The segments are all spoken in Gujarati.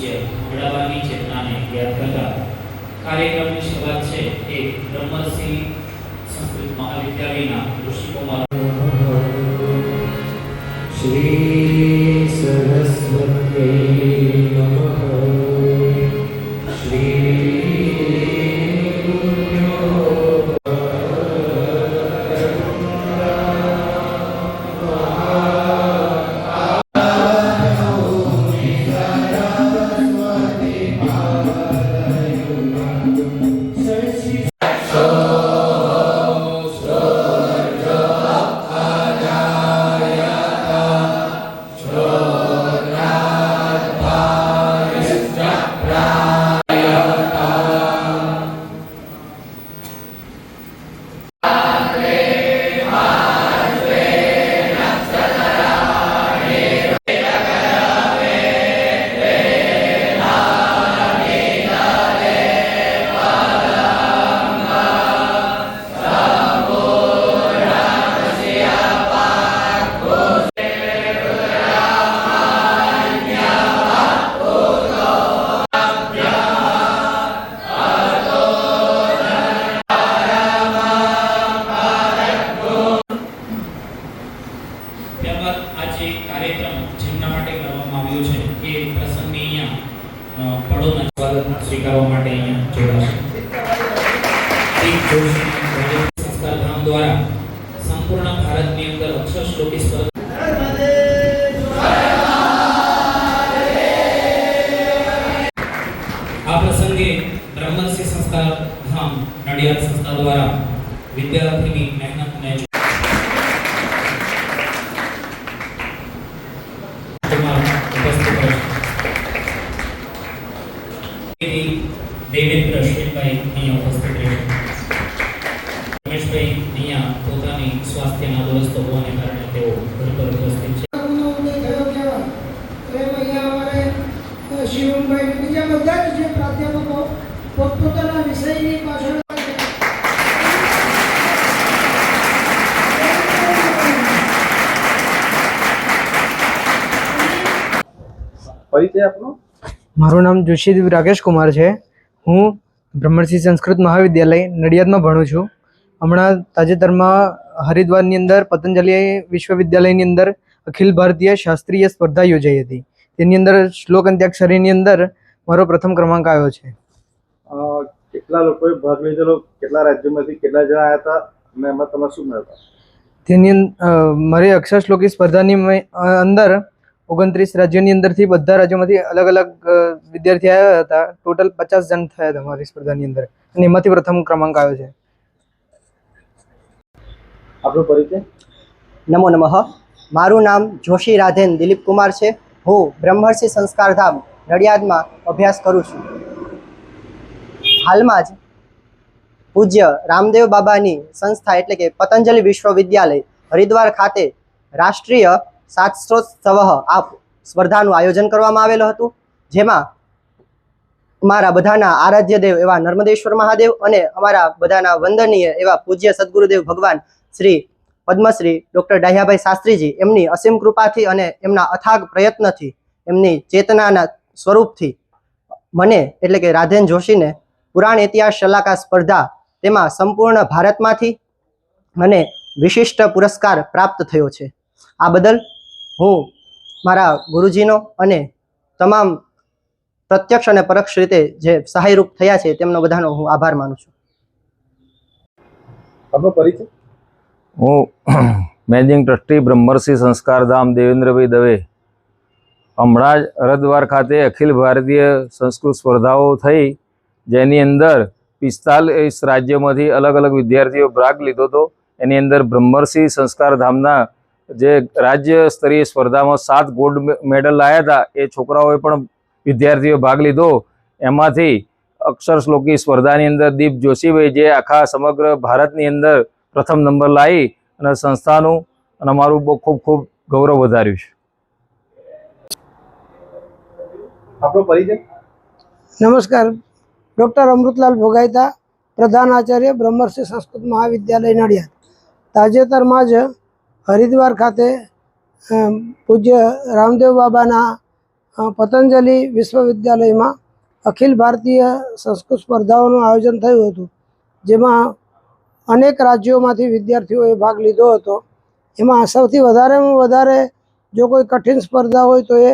પૂજ્ય મોડાવાની ચેતનાને યાદ કરતા કાર્યક્રમની શરૂઆત છે એ બ્રહ્મસિંહ સંસ્કૃત મહાવિદ્યાલયના ઋષિકુમાર. શ્રી સરસ્વતી એ પ્રસંગને અહીંયા પડોના સ્વાગત સ્વીકારવા માટે અહીંયા જોડાશે આ પ્રસંગે બ્રહ્મર્ષિ ધામ નડિયાદ સંસ્થા દ્વારા વિદ્યાર્થીની મહેનતને તેમાં ઉપસ્થિત રહેશે. શ્રી દેવેન્દ્ર શેઠભાઈ અહીંયા ઉપસ્થિત રમેશભાઈ અહીંયા પોતાની સ્વાસ્થ્યના દુરસ્ત હોવાને કારણે તેઓ ઘર પર ઉપસ્થિત છે. શિવમભાઈ બીજા બધા જ જે પ્રાધ્યાપકો પોતપોતાના વિષયની પાછળ પરિચય આપનો? મારું નામ જોશી રાકેશ કુમાર છે. હું બ્રહ્મર્ષિ સંસ્કૃત મહાવિદ્યાલય નડિયાદમાં ભણું છું. હમણાં તાજેતરમાં હરિદ્વારની અંદર પતંજલિ વિશ્વવિદ્યાલયની અંદર અખિલ ભારતીય શાસ્ત્રીય સ્પર્ધા યોજાઈ હતી. તેની અંદર શ્લોક અંત્યાક્ષરીની અંદર મારો પ્રથમ ક્રમાંક આવ્યો છે. કેટલા લોકોએ ભાગ લીધેલો? કેટલા રાજ્યોમાંથી કેટલા જણા આવ્યા હતા? અને એમાં તમે શું મેળવ્યા? તેની મારી અક્ષર શ્લોકી સ્પર્ધાની અંદર ઓગણત્રીસ રાજ્યોની અંદરથી બધા રાજ્યોમાંથી અલગ અલગ વિદ્યાર્થી આવ્યા હતા. ટોટલ પચાસ જણ થયા હતા અમારી સ્પર્ધાની અંદર. અને એમાંથી પ્રથમ ક્રમાંક આવ્યો છે. આપણો પરિચય? નમો નમઃ. મારું નામ જોશી રાધેન દિલીપ કુમાર છે. હું બ્રહ્મર્ષિ સંસ્કારધામ નડિયાદમાં અભ્યાસ કરું છું. હાલમાં જ પૂજ્ય રામદેવ બાબાની સંસ્થા એટલે કે પતંજલિ વિશ્વવિદ્યાલય હરિદ્વાર ખાતે રાષ્ટ્રીય શાસ્ત્રોત્સવ આ સ્પર્ધાનું આયોજન કરવામાં આવેલું હતું. જેમાં અમારા બધાના આરાધ્ય દેવ એવા નર્મદેશ્વર મહાદેવ અને અમારા બધાના વંદનીય એવા પૂજ્ય સદગુરુદેવ ભગવાન શ્રી પદ્મશ્રી ડૉક્ટર ડાહ્યાભાઈ શાસ્ત્રીજી એમની અસીમ કૃપાથી અને એમના અથાગ પ્રયત્નથી, એમની ચેતનાના સ્વરૂપથી મને એટલે કે રાધેન જોશીને પુરાણ ઇતિહાસ શલાકા સ્પર્ધા તેમાં સંપૂર્ણ ભારતમાંથી મને વિશિષ્ટ પુરસ્કાર પ્રાપ્ત થયો છે. આ બદલ હું મારા ગુરુજીનો અને તમામ પ્રત્યક્ષ અને પરોક્ષ રીતે જે સહાયરૂપ થયા છે તેમનો બધાનો હું આભાર માનું છું. આપનો પરિચય? હું મેનેજિંગ ટ્રસ્ટી બ્રહ્મર્ષિ સંસ્કારધામ દેવેન્દ્રભાઈ દવે. હમણાં જ હરદ્વાર ખાતે અખિલ ભારતીય સંસ્કૃત સ્પર્ધાઓ થઈ જેની અંદર પિસ્તાલીસ રાજ્યોમાંથી અલગ અલગ વિદ્યાર્થીઓ ભાગ લીધો હતો. એની અંદર બ્રહ્મર્ષિ સંસ્કારધામના જે રાજ્ય સ્તરીય સ્પર્ધામાં સાત ગોલ્ડ મેડલ લાવ્યા હતા એ છોકરાઓએ પણ વિદ્યાર્થીઓ ભાગ લીધો. એમાંથી અક્ષર શ્લોકી સ્પર્ધાની અંદર દીપ જોશીભાઈ જે આખા સમગ્ર ભારતની અંદર પ્રથમ નંબર લાવી અને સંસ્થાનું અને અમારું બહુ ખૂબ ખૂબ ગૌરવ વધાર્યું છે. આપણો પરિચય? નમસ્કાર. ડૉક્ટર અમૃતલાલ ભોગાઈતા પ્રધાન આચાર્ય બ્રહ્મર્ષિ સંસ્કૃત મહાવિદ્યાલય નડિયાદ. તાજેતરમાં જ હરિદ્વાર ખાતે પૂજ્ય રામદેવ બાબાના પતંજલિ વિશ્વવિદ્યાલયમાં અખિલ ભારતીય સંસ્કૃત સ્પર્ધાઓનું આયોજન થયું હતું, જેમાં અનેક રાજ્યોમાંથી વિદ્યાર્થીઓએ ભાગ લીધો હતો. એમાં સૌથી વધારેમાં વધારે જો કોઈ કઠિન સ્પર્ધા હોય તો એ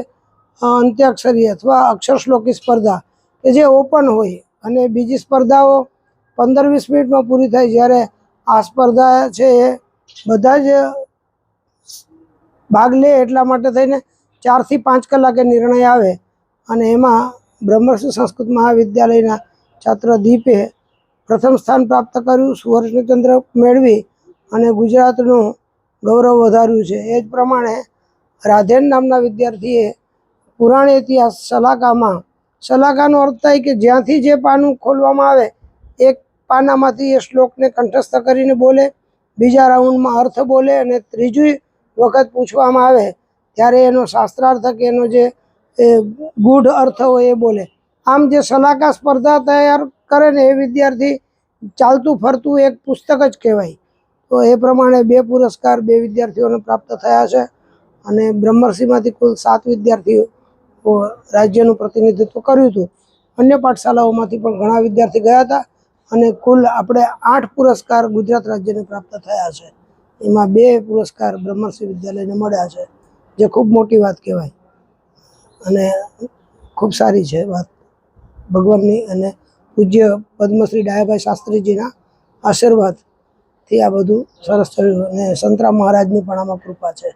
અંત્યાક્ષરી અથવા અક્ષરશ્લોકી સ્પર્ધા, કે જે ઓપન હોય. અને બીજી સ્પર્ધાઓ પંદર વીસ મિનિટમાં પૂરી થાય, જ્યારે આ સ્પર્ધા છે એ બધા જ ભાગ લે એટલા માટે થઈને ચારથી પાંચ કલાકે નિર્ણય આવે અને એમાં બ્રહ્મર્ષિ સંસ્કૃત મહાવિદ્યાલયના છાત્ર દીપે પ્રથમ સ્થાન પ્રાપ્ત કર્યું, સુવર્ણચંદ્ર મેળવી અને ગુજરાતનું ગૌરવ વધાર્યું છે. એ જ પ્રમાણે રાધેન નામના વિદ્યાર્થીએ પુરાણ ઇતિહાસ સલાકામાં સલાકાનો અર્થ થાય કે જ્યાંથી જે પાનું ખોલવામાં આવે, એક પાનામાંથી એ શ્લોકને કંઠસ્થ કરીને બોલે, બીજા રાઉન્ડમાં અર્થ બોલે અને ત્રીજી વખત પૂછવામાં આવે, ત્યારે એનો શાસ્ત્રાર્થ કે એનો જે ગૂઢ અર્થ હોય એ બોલે. આમ જે સલાહકાર સ્પર્ધા તૈયાર કરે ને એ વિદ્યાર્થી ચાલતું ફરતું એક પુસ્તક જ કહેવાય. તો એ પ્રમાણે બે પુરસ્કાર બે વિદ્યાર્થીઓને પ્રાપ્ત થયા છે અને બ્રહ્મર્ષિમાંથી કુલ સાત વિદ્યાર્થીઓ રાજ્યનું પ્રતિનિધિત્વ કર્યું હતું. અન્ય પાઠશાલાઓમાંથી પણ ઘણા વિદ્યાર્થી ગયા હતા અને કુલ આપણે આઠ પુરસ્કાર ગુજરાત રાજ્યને પ્રાપ્ત થયા છે. એમાં બે પુરસ્કાર બ્રહ્મર્ષિ વિદ્યાલયને મળ્યા છે, જે ખૂબ મોટી વાત કહેવાય. અને ખૂબ સારી છે વાત ભગવાનની અને પૂજ્ય પદ્મશ્રી ડાયાભાઈ શાસ્ત્રીજીના આશીર્વાદથી આ બધું સરસ થયું અને સંતરામ મહારાજની પણ આમાં કૃપા છે.